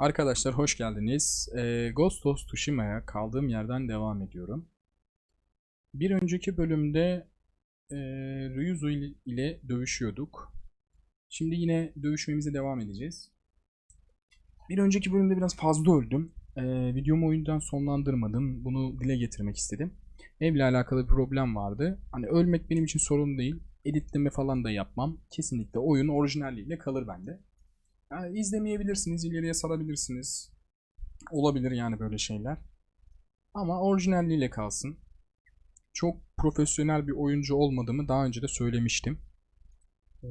Arkadaşlar hoş geldiniz. Ee, Ghost of Tsushima'ya kaldığım yerden devam ediyorum. Bir önceki bölümde e, Ryuzo ile- dövüşüyorduk. Şimdi yine dövüşmemize devam edeceğiz. Bir önceki bölümde biraz fazla öldüm. Ee, videomu oyundan sonlandırmadım. Bunu dile getirmek istedim. Evle alakalı bir problem vardı. Hani ölmek benim için sorun değil. Editleme falan da yapmam. Kesinlikle oyun orijinaliyle kalır bende. Yani izlemeyebilirsiniz, ileriye sarabilirsiniz. Olabilir yani böyle şeyler. Ama orijinalliğiyle kalsın. Çok profesyonel bir oyuncu olmadığımı daha önce de söylemiştim. Ee,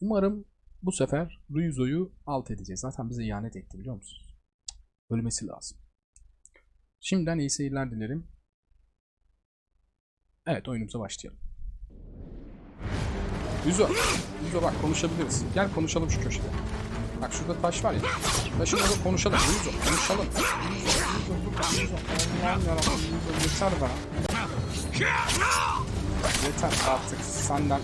umarım bu sefer Ryuzo'yu alt edeceğiz. Zaten bize ihanet etti biliyor musunuz? Ölmesi lazım. Şimdiden iyi seyirler dilerim. Evet oyunumuza başlayalım. Ryuzo, Ryuzo bak konuşabiliriz. Gel konuşalım şu köşede. Bak şurada taş var ya. Taşın orada konuşalım. Konuşalım. Ryuzo, Ryuzo. Allah'ım yarabbim Ryuzo yeter be. Yeter artık senden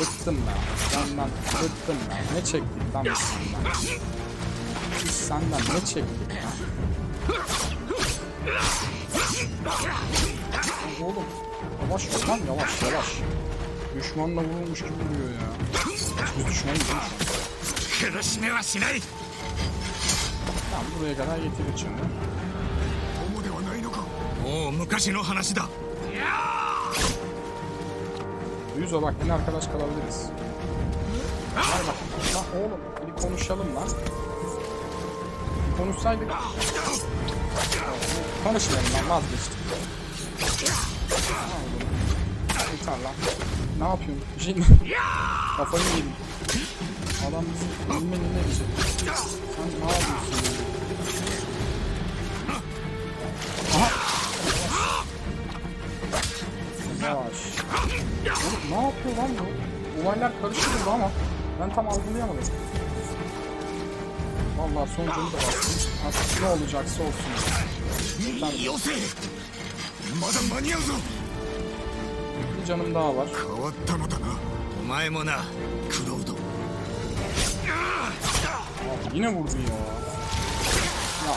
bıktım ben. Senden bıktım ben. Ne çektik lan biz senden? Biz senden ne çektik ya? Oğlum yavaş ol lan yavaş yavaş. Düşmanla vurulmuş gibi vuruyor ya. Biz düşman değil? 苦しめはしない Tamam buraya kadar getirir şimdi. 友ではないのかもう昔の話だ Yüzo bak yine arkadaş kalabiliriz. Gel bak. Lan oğlum bir konuşalım lan. Bir konuşsaydık. Konuşmayalım lan vazgeçtim. Tamam oğlum. Yeter lan. Ne yapıyorsun? Bir şey Kafayı yedim. Adam bizi önüme ne diyecek? Sen ne yapıyorsun ya? Aha! Yavaş. Oğlum ne yapıyor lan bu? Olaylar karıştı burada ama ben tam algılayamadım. Vallahi son canı da bastım. Artık ne olacaksa olsun. Yeter. よせまだ間に合うぞ Bir canım daha var. 変わったのだなお前もな yine vurdu ya. Ya.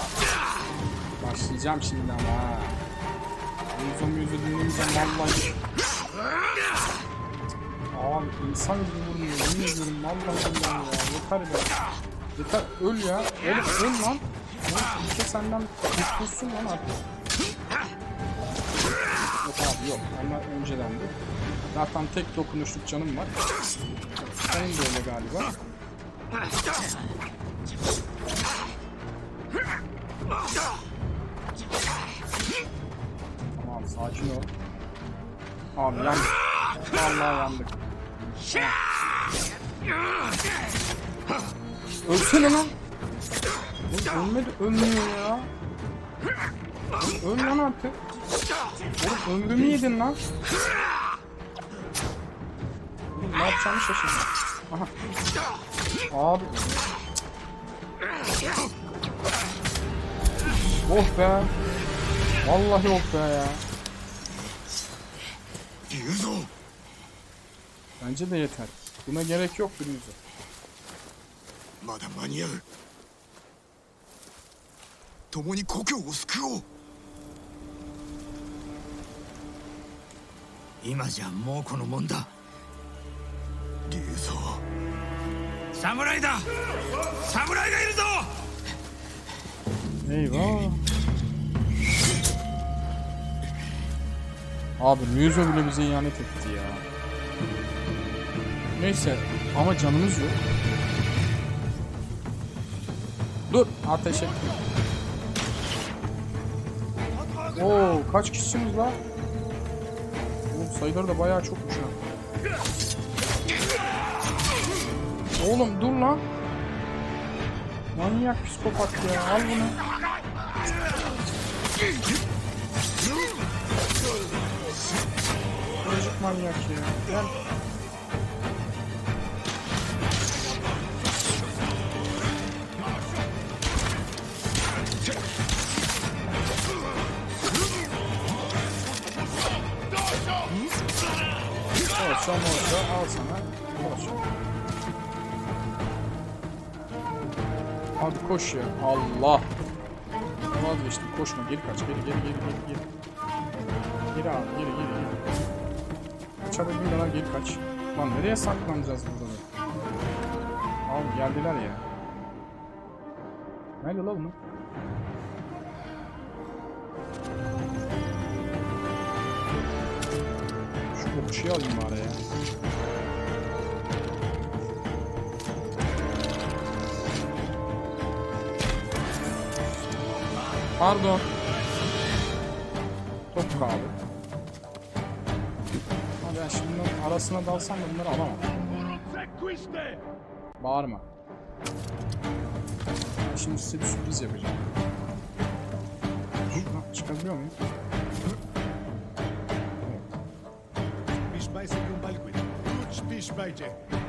Başlayacağım şimdi ama ha. Yüzüm yüzü dinlemeyeceğim vallahi. Abi insan gibi vurmuyor. Yemin ediyorum vallahi billahi ya. Yeter be. Yeter öl ya. Oğlum öl lan. Oğlum işte senden kurtulsun lan artık. Yok abi yok. Ama önceden de. Zaten tek dokunuşluk canım var. Senin de öyle galiba. Tamam sakin ol. Abi yandık. Vallahi yandık. Ölsene lan. Oğlum ölmedi ölmüyor ya. Öl lan artık. Oğlum ömrümü yedin lan. Oğlum ne yapacağımı şaşırdım. Aha. Abi. Oh be. Vallahi oh be ya. 龍蔵 Bence de yeter. Buna gerek yok bir yüzü. まだ間に合う共に故郷を救おう今じゃもうこのもんだ 侍だ侍がいるぞ Eyvah. Abi Muzo bile bize ihanet etti ya. Neyse ama canımız yok. Dur ateş etme. Oo kaç kişisiniz lan? Oğlum sayıları da bayağı çokmuş ha. Oğlum dur lan. Manyak psikopat ya al bunu. Çocuk manyak ya. Gel. Olsa olsa al sana. Olsun. Hadi koş ya. Allah. Vazgeçtim. Koşma. Geri kaç. Geri geri geri geri geri. Geri abi. Geri geri geri. Kaçabildiğin kadar geri kaç. Lan nereye saklanacağız burada da? Abi geldiler ya. Nerede lan bunu? Şu okçuyu alayım bari ya. Pardon. Çok pahalı. Ama ben şimdi bunların arasına dalsam da bunları alamam. Bağırma. Şimdi size bir sürpriz yapacağım. Hı, çıkabiliyor muyum? Hı. Hı.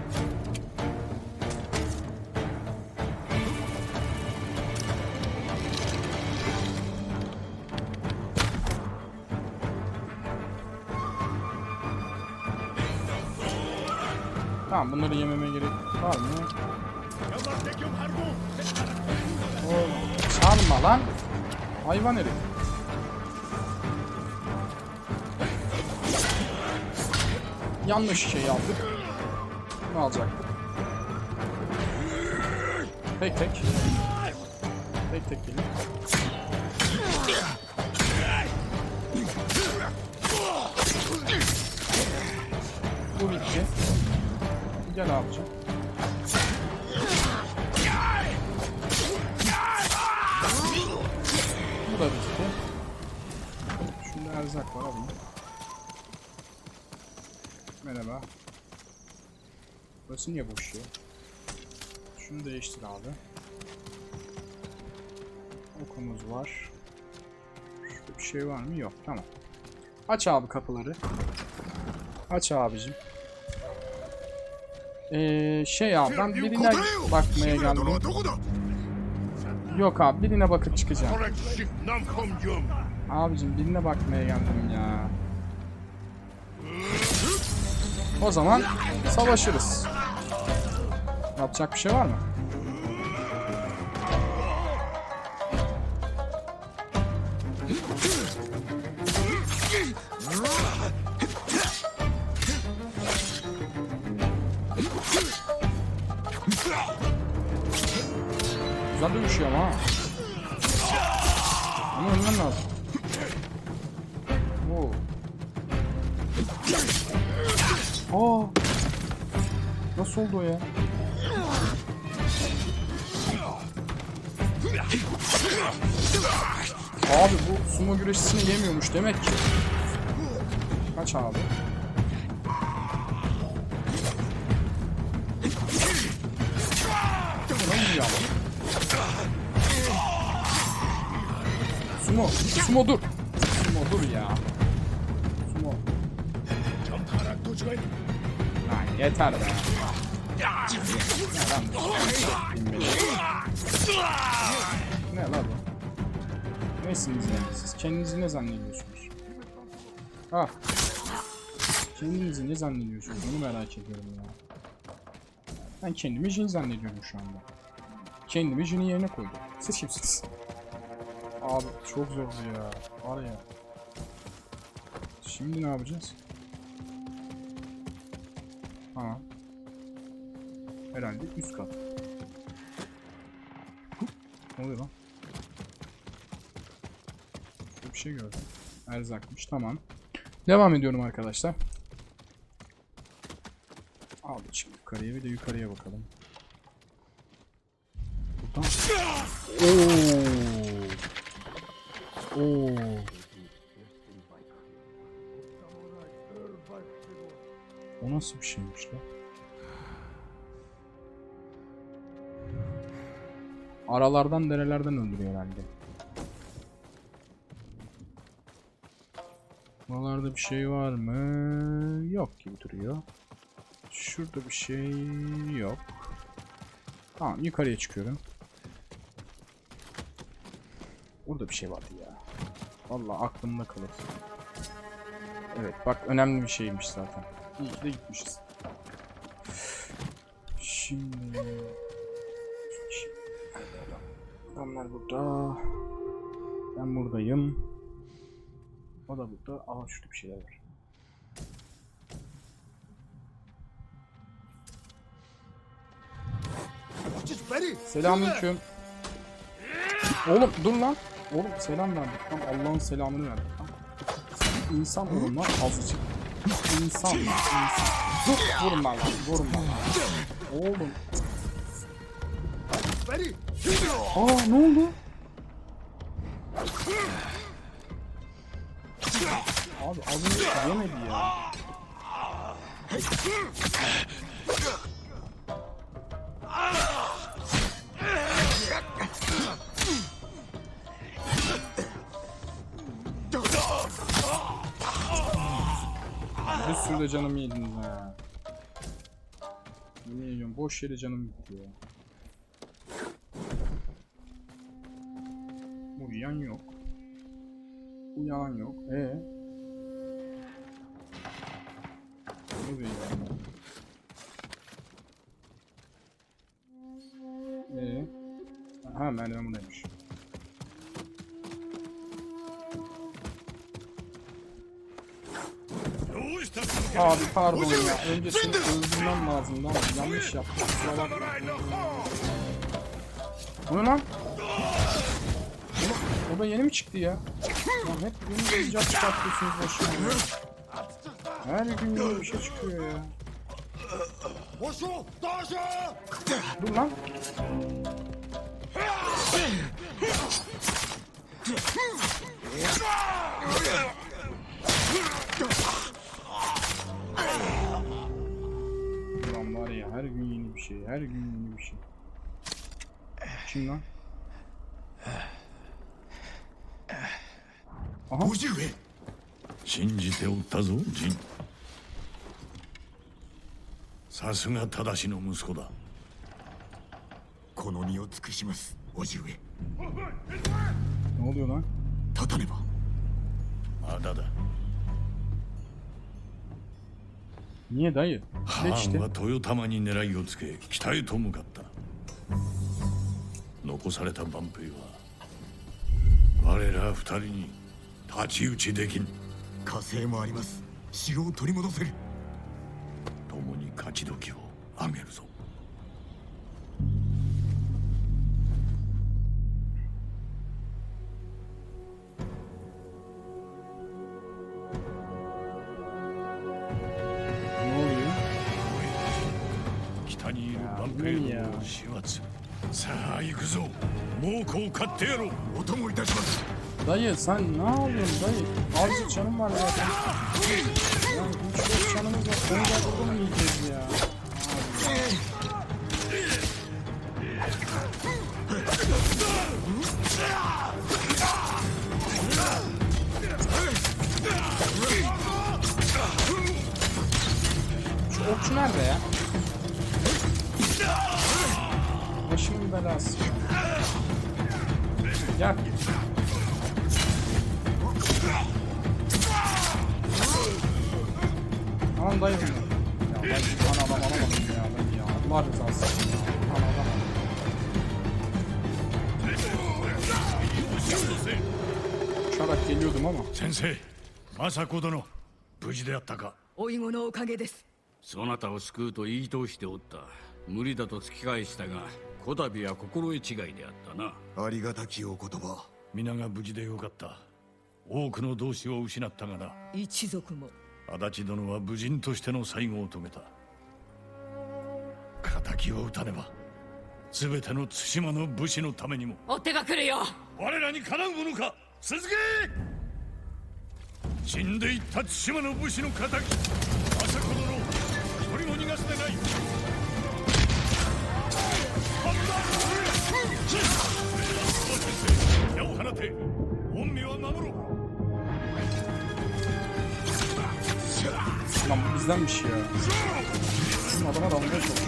Tamam bunları yememe gerek var mı? Oğlum sarma lan. Hayvan herif. Yanlış şey aldık. Ne alacaktık? Tek tek. Tek tek gelin. Gel abicim. Bu da bitti. Şunda erzak var alayım. Merhaba. Burası niye boş ya? Şunu değiştir abi. Okumuz var. Şurada bir şey var mı? Yok. Tamam. Aç abi kapıları. Aç abicim. Ee, şey abi ben birine bakmaya geldim. Yok abi birine bakıp çıkacağım. Abicim birine bakmaya geldim ya. O zaman savaşırız. Yapacak bir şey var mı? Güzel dövüşüyor ama. Ama ölmem lazım. Oo. Aa. Nasıl oldu o ya? Abi bu sumo güreşçisini yemiyormuş demek ki. Kaç abi? Buna vuruyor. Sumo, Sumo dur. Sumo dur ya. Sumo. Lan yeter be. Ne lan bu? Nesiniz yani siz? Kendinizi ne zannediyorsunuz? Ah. Kendinizi ne zannediyorsunuz? Onu merak ediyorum ya. Ben kendimi şey zannediyorum şu anda. Kendimi Jin'in yerine koydum. Siz kimsiniz? Abi çok zor ya. Var ya. Şimdi ne yapacağız? Tamam. Herhalde üst kat. Ne oluyor lan? Şurada bir şey gördüm. Erzakmış. Tamam. Devam ediyorum arkadaşlar. Al şimdi yukarıya bir de yukarıya bakalım. Buradan. Oo. Oo. O nasıl bir şeymiş lan? Aralardan derelerden öldürüyor herhalde. Buralarda bir şey var mı? Yok gibi duruyor. Şurada bir şey yok. Tamam yukarıya çıkıyorum. Burada bir şey vardı ya. Vallahi aklımda kalır. Evet bak önemli bir şeymiş zaten. İyi ki de gitmişiz. Şimdi... Şimdi- Adamlar burada. Ben buradayım. O da burada. Aa şurada bir şeyler var. Selamünaleyküm. Oğlum dur lan. Oğlum selam verdik. Tam Allah'ın selamını verdik. Tam. İnsan olun lan azıcık. İnsan lan insan. Dur vurma lan vurma lan. Oğlum. Aa ne oldu? Abi az önce yemedi ya. Bir sürü de canımı yediniz ha. Yemin ediyorum boş yere canım gitti ya. Uyuyan yok. Uyanan yok. E. Ne oluyor ya? E. Ha merdiven buradaymış. Abi pardon ya. Öncesini öldürmem lazımdı ama yanlış yaptım. Kusura bakma. O ne lan? O da yeni mi çıktı ya? Lan hep yeni bir icat çıkartıyorsunuz başıma ya. Her gün yeni bir şey çıkıyor ya. Dur lan. Şey. Kim lan? 信じておったぞジンさすが正しの息子だこの身を尽くします叔父上 Ne oluyor lan? 立たねばまだだ Niye dayı? ハ Geç ーン işte. は豊玉に狙いをつけ北へと向かった。残された万兵は我ら二人に太刀打ちできん火星もあります。城を取り戻せる。共に勝ち時をあげるぞ Dayı sen ne yapıyorsun dayı? Azıcık canım var zaten. Yani 3-4 canımız var. Onu da burada mı yiyeceğiz ya? Şu okçu nerede ya? 先다면야마지하나無事であったかおいごのおかげですそなたを救うと言い通しておった無理だと突き返したがこたびは心得違いであったなありがたきお言葉皆が無事でよかった多くの同志を失ったがな一族も足立殿は武人としての最後を遂げた。敵を討たねば全ての対馬の武士のためにも。追っ手が来るよ。我らにかなうものか続け!死んでいった対馬の武士の敵政子殿一人も逃がすでない bizdenmiş ya. Bizim adama dalmaya çalışıyoruz.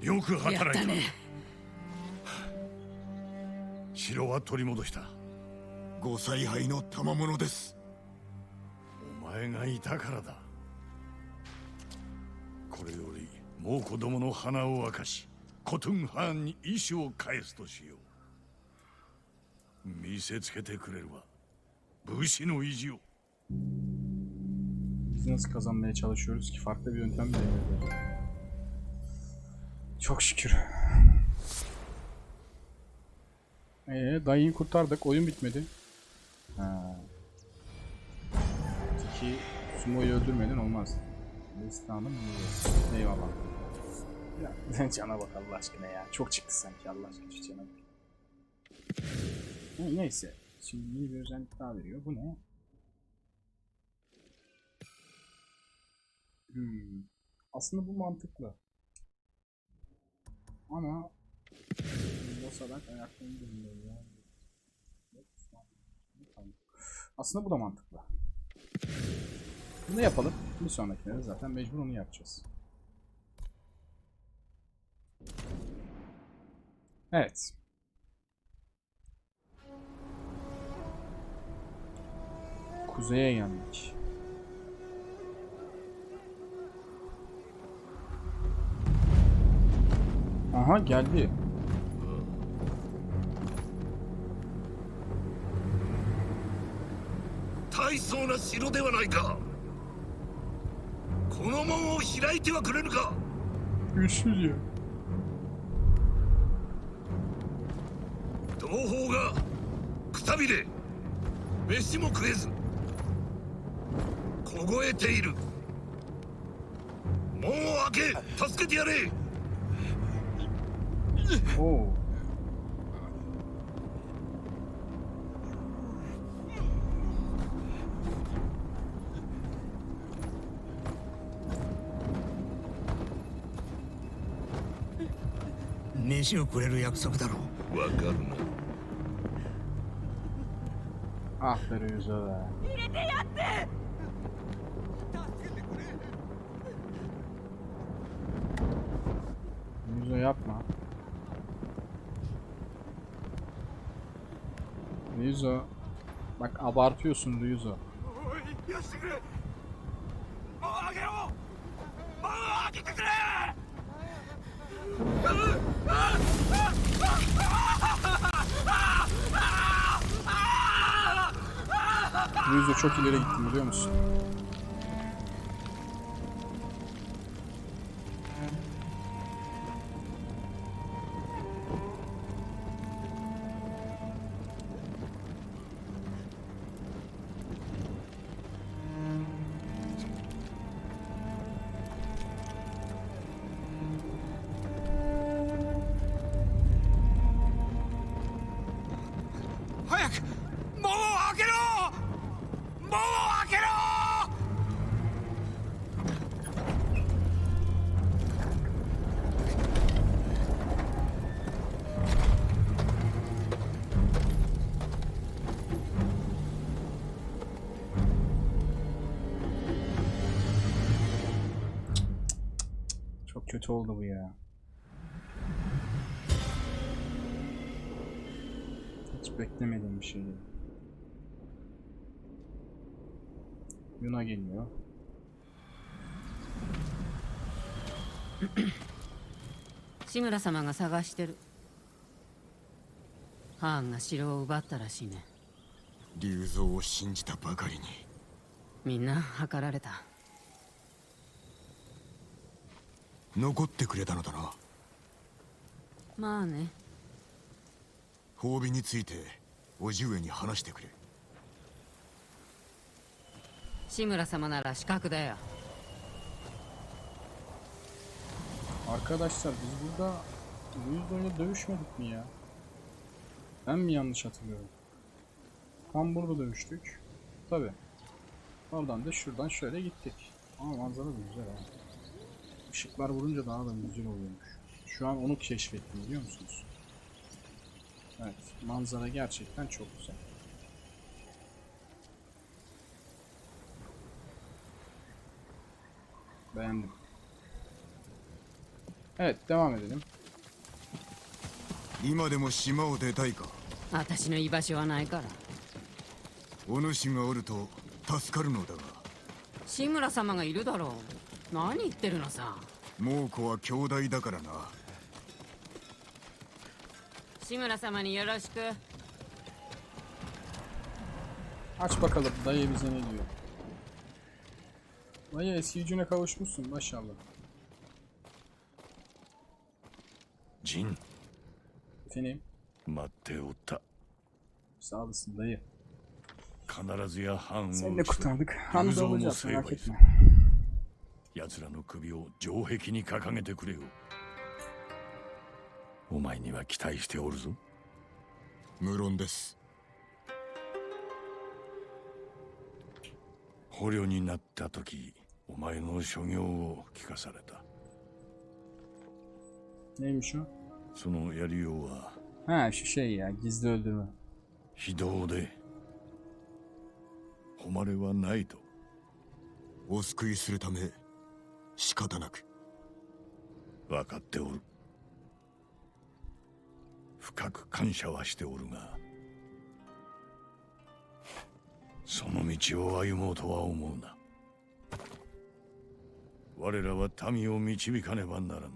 よく働いたたね。城は取り戻した。ご采配の賜物です。お前がいたからだ。これよりもう子供の鼻を明かしコトゥンハーンに意志を返すとしよう。見せつけてくれるわ武士の意地を。Biz nasıl kazanmaya çalışıyoruz ki farklı bir yöntem denedi. Çok şükür. Ee, dayıyı kurtardık. Oyun bitmedi. Ha. Ki Sumo'yu öldürmeden olmaz. Destanım iyi. Eyvallah. Ya cana bak Allah aşkına ya. Çok çıktı sanki Allah aşkına şu cana bak. Ne- Neyse. Şimdi yeni bir özellik daha veriyor. Bu ne? Hmm. Aslında bu mantıklı. Ama basarak ayaklarını dinliyor ya. Aslında bu da mantıklı. Bunu yapalım. Bir sonrakinde de zaten mecbur onu yapacağız. Evet. Kuzeye geldik. Aha geldi. な城ではないかこの門を開いてはくれぬか Güçsüz ya. 同胞がくたびれ飯も食えず凍えている門を開け助けてやれ Oo. 飯をくれる約束だろう。わかるな。Ah Duyuzo. Bak abartıyorsun Duyuzo. Duyuzo çok ileri gittim biliyor musun? Kötü oldu bu ya. Hiç beklemediğim bir şeydi. Yuna geliyor. 志村様が探してるハーンが城を奪ったらしいね竜蔵を信じたばかりにみんな計られた残ってくれたのだなまあね褒美について叔父上に話してくれ 志村様なら資格だよ Arkadaşlar biz burada Ryuzo ile dövüşmedik mi ya? Ben mi yanlış hatırlıyorum? Tam burada dövüştük. Tabi. Oradan da şuradan şöyle gittik. Ama manzara da güzel ha. Işıklar vurunca daha da güzel oluyormuş. Şu an onu keşfettim biliyor musunuz? Evet, manzara gerçekten çok güzel. Beğendim. Evet, devam edelim. 今でも島を出たいか私の居場所はないからお主がおると助かるのだが志村様がいるだろう 何言ってるのさ猛虎は兄弟だからな志村様によろしく Aç bakalım dayı bize ne diyor. Dayı eski gücüne kavuşmuşsun maşallah. ジン Efendim 待っておった sağ olasın dayı. 必ずや藩を Seni de 討つ kurtardık. Hanı da Yüz olmuş alacağız merak etme. 奴らの首を城壁に掲げてくれよ。お前には期待しておるぞ。無論です。捕虜になった時お前の所業を聞かされた。Neymiş o? そのやりようは Ha şu şey ya gizli öldürme. 非道で誉れはないと。お救いするため仕方なく。分かっておる。深く感謝はしておるがその道を歩もうとは思うな。我らは民を導かねばならぬ。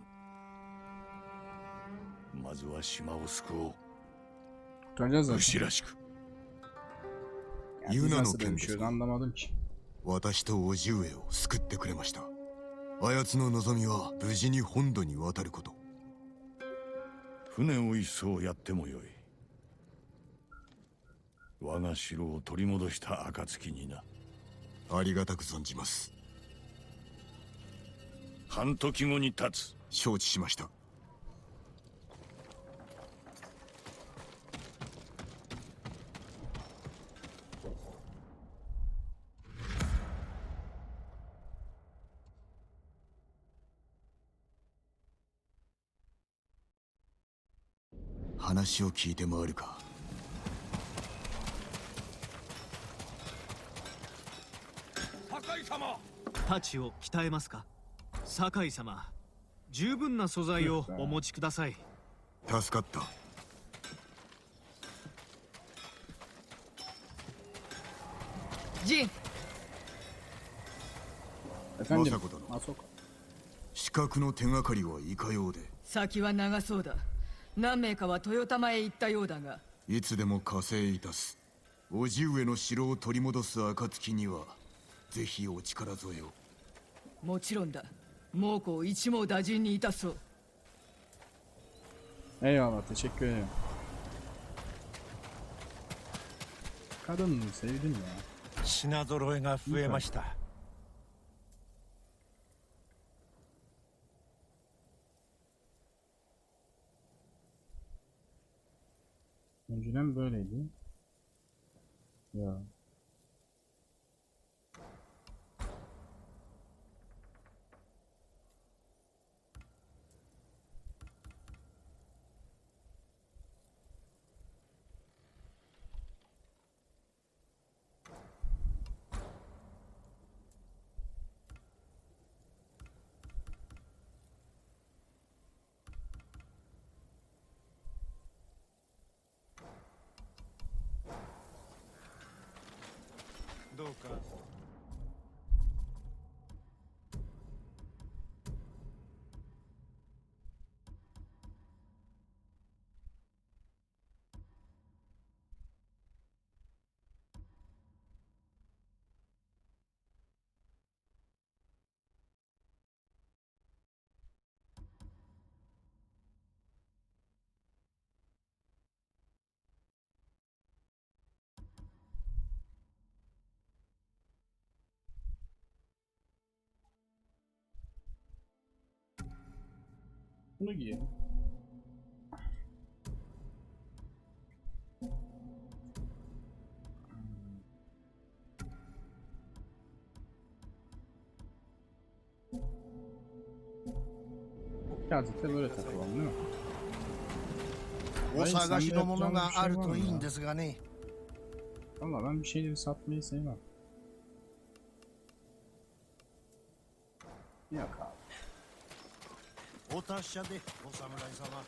まずは島を救おう.武士らしく。Yunan'ın nasıl dönüşüyoruz kendisi. anlamadım ki. 私と叔父上を救ってくれましたあやつの望みは無事に本土に渡ること。船を一艘やってもよい。我が城を取り戻した暁にな。ありがたく存じます。半時後に立つ。承知しました話を聞いて回るか。太刀を鍛えますか？酒井様十分な素材をお持ちください。助かった。ジン。Efendim. Masako da. Masako. 資格の手がかりはいかようで。先は長そうだ何名かは豊玉へ行ったようだが。いつでも加勢いたす。叔父上の城を取り戻す暁にはぜひお力添えを。もちろんだ。猛虎を一網打尽にいたそう。Eyvallah teşekkür ederim. Sevdim ya. 品揃えが増えました Önceden böyleydi. Ya. Bunu giyelim. Birazcık da böyle takılalım değil mi? 大阪市のものがあるといいんですがね。Valla şey ben bir şeyleri satmayı sevmem. Yok abi. お達者でお侍様。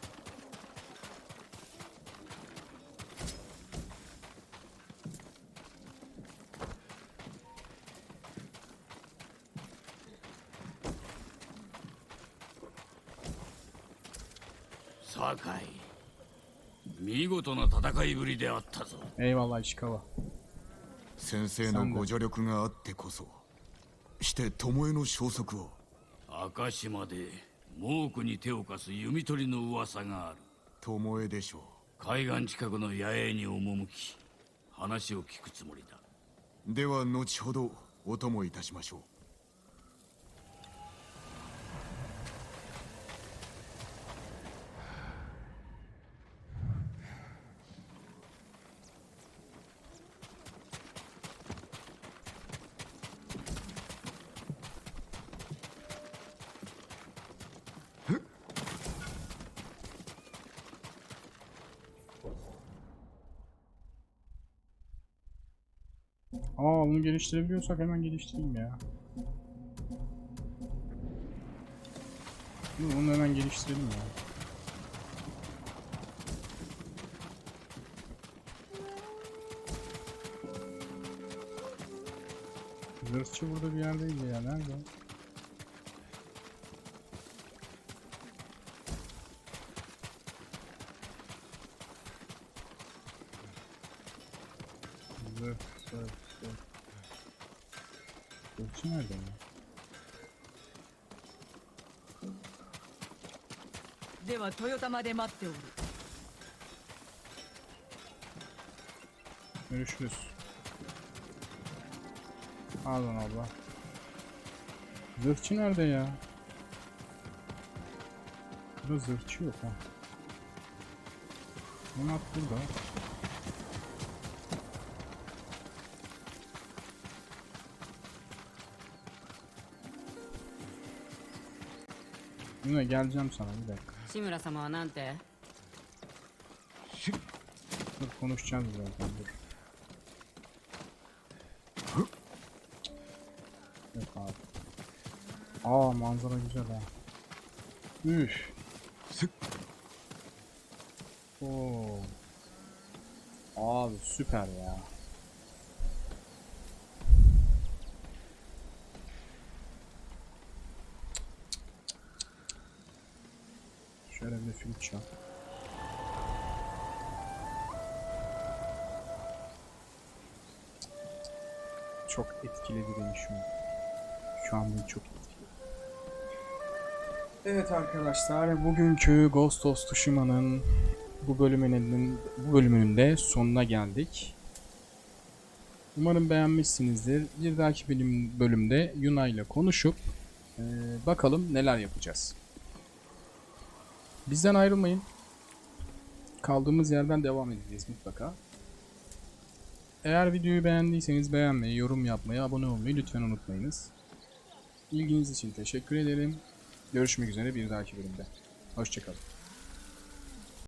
酒井見事な戦いぶりであったぞ。Eyvallah. 先生のご助力があってこそして巴の消息を。赤島で猛虎に手を貸す弓取りの噂がある。巴でしょ海岸近くの野営に赴き話を聞くつもりだ。うでは後ほどお供いたしましょう Aa bunu geliştirebiliyorsak hemen geliştireyim ya. Dur, Onu hemen geliştirelim ya. Zırhçı burada bir yerdeydi ya. Nerede? では豊玉で待っておる Görüşürüz. Pardon abla. Zırhçı nerede ya? Burada zırhçı yok ha. Donat burada. Yine geleceğim sana bir dakika. 志村様はなんて Dur konuşacağız zaten dur. Yok abi. Aa manzara güzel ha. Üf. Oo. Abi süper ya. Flüt çal. Çok etkiledi beni şu an. Şu an beni çok etkiledi. Evet arkadaşlar, bugünkü Ghost of Tsushima'nın bu bölümünün bu bölümünün de sonuna geldik. Umarım beğenmişsinizdir. Bir dahaki bölüm, bölümde Yuna ile konuşup eee, bakalım neler yapacağız. Bizden ayrılmayın. Kaldığımız yerden devam edeceğiz mutlaka. Eğer videoyu beğendiyseniz beğenmeyi, yorum yapmayı, abone olmayı lütfen unutmayınız. İlginiz için teşekkür ederim. Görüşmek üzere bir dahaki bölümde. Hoşçakalın.